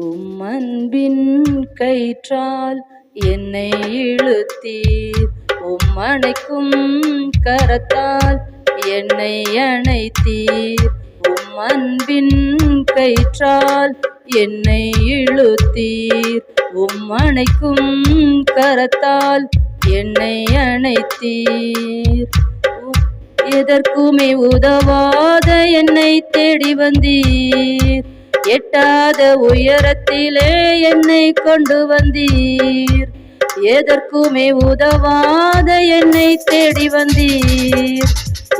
உம் அன்பின் கயிற்றால் என்னை இழுத்தீர். உம்மனைக்கும் கரத்தால் என்னை அணைத்தீர். உம் அன்பின் கயிற்றால் என்னை இழுத்தீர். உம்மனைக்கும் கரத்தால் என்னை அணைத்தீர். எதற்குமே உதவாத என்னை தேடி வந்தீர். எட்டாத உயரத்திலே என்னை கொண்டு வந்தீர். எதற்குமே உதவாத என்னை தேடி வந்தீர்.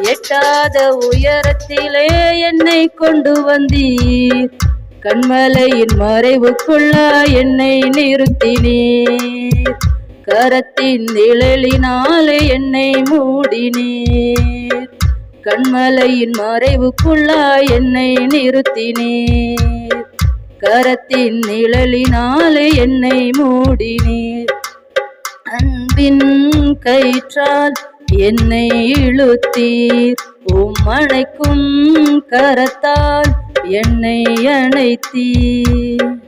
எட்டாத உயரத்திலே என்னை கொண்டு வந்தீர். கண்மலையின் மறைவுக்குள்ள என்னை நிறுத்தினீர். கரத்தின் நிழலினாலே என்னை மூடினீர். கண்மலையின் மறைவுக்குள்ள என்னை நிறுத்தினீர். கரத்தின் நிழலினாலே என்னை மூடினீர். அன்பின் கயிற்றால் என்னை இழுத்தீர். உம்மனைக்கும் கரத்தால் என்னை அணைத்தீர்.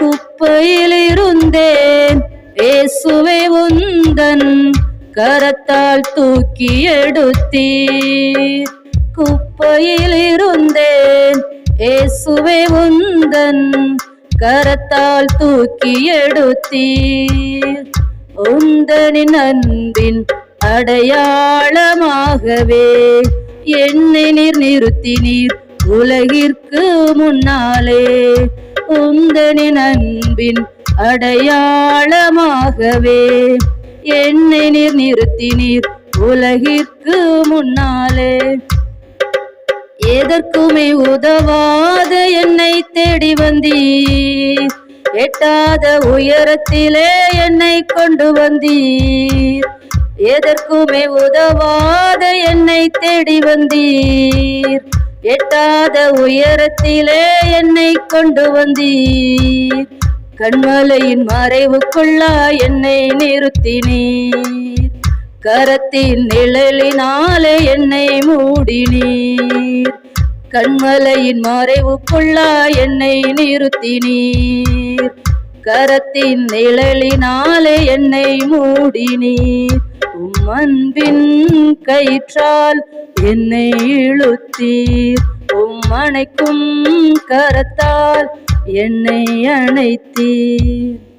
குப்பையிலிருந்தேன் இருந்தேன் உந்தன் கரத்தால் தூக்கி எடுத்தீர். குப்பையில் இருந்தேன் இயேசுவே உந்தன். கரத்தால் தூக்கி எடுத்தீர். உந்தனின் அன்பின் அடையாளமாகவே என்னை நீர் நிறுத்தினீர். உலகிற்கு முன்னாலே உந்தனின் அன்பின் அடையாளமாகவே என்னை நீர் நிறுத்தினீர் உலகிற்கு முன்னாலே. எதற்குமே உதவாத என்னை தேடி வந்தீர். எட்டாத உயரத்திலே என்னை கொண்டு வந்தீர். எதற்குமே உதவாத என்னை தேடி வந்தீர். எட்டாத உயரத்திலே என்னை கொண்டு வந்தீர். கண்மலையின் மறைவுக்குள்ளா என்னை நிறுத்தினீர். கரத்தின் நிழலினாலே என்னை மூடினீர். கண்மலையின் மறைவுக்குள்ளா என்னை நிறுத்தினீர். கரத்தின் நிழலினாலே என்னை மூடினீர். உம்மன்பின் கயிற்றால் என்னை இழுத்தீர். உம்மனைக்கும் கரத்தால் என்னை அணைத்தீர்.